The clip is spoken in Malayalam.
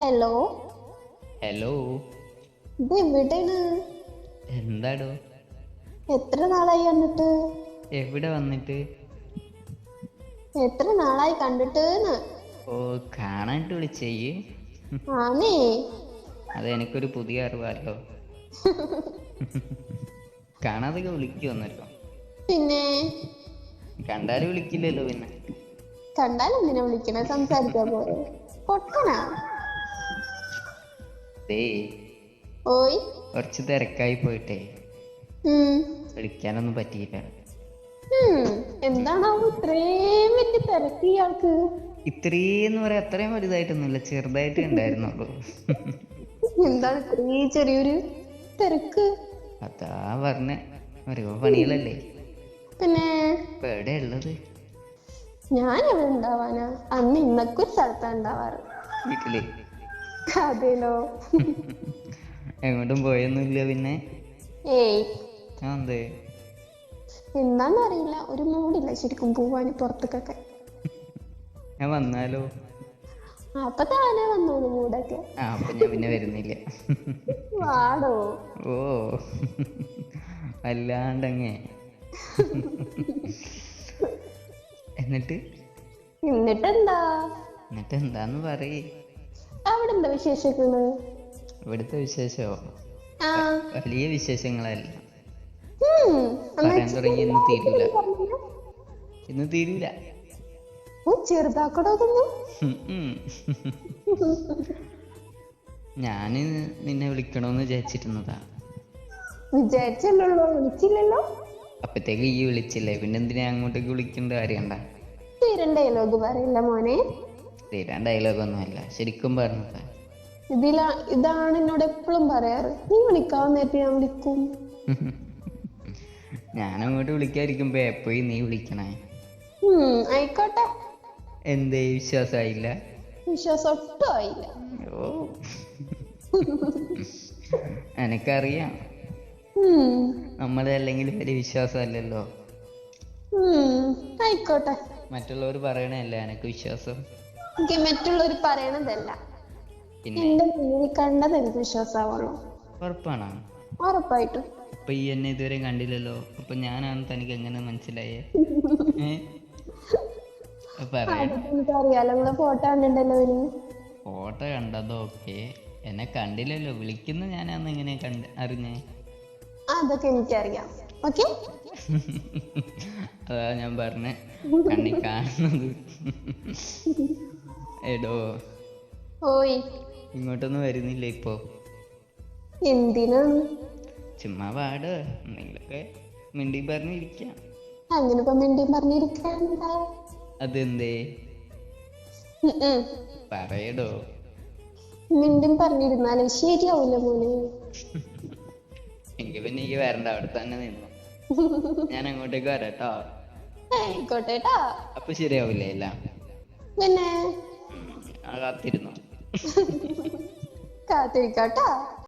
ഹലോ ഹലോ ഇത് എവിടെയാണ് എന്താടോ? എത്ര നാളായി കണ്ടിട്ട് എവിടെ വന്നിട്ട്? എത്ര നാളായി കണ്ടിട്ട് ഓ കാണാനായിട്ട് വിളിച്ചേയ് ആണേ അത് എനിക്കൊരു പുതിയ അറിവാലോ കാണാതൊക്കെ വിളിക്കുവന്നല്ലോ പിന്നെ? കണ്ടാലും വിളിക്കില്ലല്ലോ പിന്നെ. കണ്ടാലും എന്തിനാ വിളിക്കണേ? സംസാരിക്കാൻ പോലെ പൊട്ടനാ. ഓയ് കുറച്ച് തിരക്കായി പോയിട്ടേ. വിളിക്കാനൊന്നും പറ്റിയില്ല. എന്താണാവോ ഇത്രയും വലിയ തിരക്ക് ഇയാൾക്ക്? ഇത്രയെന്ന് പറയാ അത്രയും വലുതായിട്ടൊന്നുമില്ല. ചെറുതായിട്ട് ഉണ്ടായിരുന്നുള്ളൂ. എന്താണ് ഇത്രയും ചെറിയൊരു തിരക്ക്? അതാ പറഞ്ഞ. ഓരോ പണികളല്ലേ? പിന്നെ? എവിടെ ഉള്ളത് ഞാൻ എവിടെ ഉണ്ടാവാനാ? അന്ന് ഇന്നൊക്കെ ഒരു സ്ഥലത്താ ഉണ്ടാവാറ്. വീട്ടിൽ. അതേലോ. എങ്ങോട്ടും പോയൊന്നുമില്ല പിന്നെ. ഏയ്. എന്താന്നറിയില്ല ഒരു മൂടില്ല ശരിക്കും പോവാന് പുറത്തേക്കൊക്കെ. ഞാൻ വന്നാലോ? അപ്പൊ താനെ വന്നോളൂ മൂടൊക്കെ? ആ അപ്പൊ ഞാൻ പിന്നെ വരുന്നില്ല. വാടോ. ഓ. അല്ലാണ്ടങ്ങേ. എന്നിട്ട്? എന്നിട്ടെന്താ? എന്നിട്ട് എന്താന്ന് പറയേ. അവിടെ എന്താ വിശേഷങ്ങൾ ഇവിടുത്തെ വിശേഷമോ വലിയ വിശേഷങ്ങളല്ല. പറയാൻ തുടങ്ങി ഇന്ന് തീരൂല. ഇന്ന് തീരൂല. ചെറുതാക്കടോ. ഞാൻ നിന്നെ വിളിക്കണോന്ന് വിചാരിച്ചിരുന്നതാ. വിചാരിച്ചല്ലോ വിളിച്ചില്ലല്ലോ. അപ്പത്തേക്ക് ഈ വിളിച്ചില്ലേ? പിന്നെന്തിനാ അങ്ങോട്ടേക്ക് വിളിക്കേണ്ട കാര്യണ്ട? തീരണ്ട ഡയലോഗ് പറയില്ല മോനെ. തീരാൻ ഡയലോഗൊന്നുമല്ല ശരിക്കും പറഞ്ഞതാ ഇതിലാ ഇതാണ് എന്നോട് എപ്പോഴും പറയാറ്. നീ നേരത്തെ ഞാൻ വിളിക്കും? ഞാൻ അങ്ങോട്ട് വിളിക്കാതിരിക്കുമ്പോ എപ്പോഴും നീ വിളിക്കണേ? ആയിക്കോട്ടെ. എന്തേ വിശ്വാസമായില്ല വിശ്വാസം ഒട്ടും ആയില്ല ഓ. എനക്കറിയാം. നമ്മളെ അല്ലെങ്കിൽ വലിയ വിശ്വാസമല്ലല്ലോ. ആയിക്കോട്ടെ. മറ്റുള്ളവർ പറയണല്ലേ എനക്ക് വിശ്വാസം? എനിക്ക് മറ്റുള്ളവർ പറയണതല്ല. പിന്നെ? എന്റെ മുന്നിൽ കണ്ടത് എനിക്ക് വിശ്വാസമാവുള്ളൂ ഉറപ്പാണോ? ഉറപ്പായിട്ടും. അപ്പൊ ഈ എന്നെ ഇതുവരെ കണ്ടില്ലല്ലോ. അപ്പൊ ഞാനാണ് തനിക്ക് എങ്ങനെ മനസ്സിലായേ? എനിക്കറിയാലോ നിങ്ങളെ ഫോട്ടോ കണ്ടിട്ടുണ്ടല്ലോ ഇനി ഫോട്ടോ കണ്ടതൊക്കെ എന്നെ കണ്ടില്ലല്ലോ. വിളിക്കുന്ന ഞാനാന്ന് എങ്ങനെ കണ്ട് അറിഞ്ഞേ? അതൊക്കെ എനിക്കറിയാം. ഓക്കെ? അതാ ഞാൻ പറഞ്ഞേ. കണ്ണി കാണുന്നത്. എടോ. ഓയ്. ഇങ്ങോട്ടൊന്നും വരുന്നില്ല ഇപ്പോ. എന്തിനാണ് ചുമ്മാ പാട് എന്തെങ്കിലുമൊക്കെ മിണ്ടി പറഞ്ഞിരിക്കാം. അങ്ങനെ ഇപ്പൊ മിണ്ടി പറഞ്ഞിരിക്കണ്ട അതെന്തേ. പറയടോ. മിണ്ടും പറഞ്ഞിരുന്നാലേ ശരിയാവൂല മോനെ. എങ്കിൽ പിന്നെ ഈ വരണ്ട അവിടെ തന്നെ നിന്നു. ഞാൻ അങ്ങോട്ടേക്ക് വരാട്ടോ. ആയിക്കോട്ടെ ട്ടാ. അപ്പൊ ശരിയാവില്ലേ എല്ലാം? പിന്നെ? കാത്തിരുന്നു കാത്തിരിക്കാട്ടാ.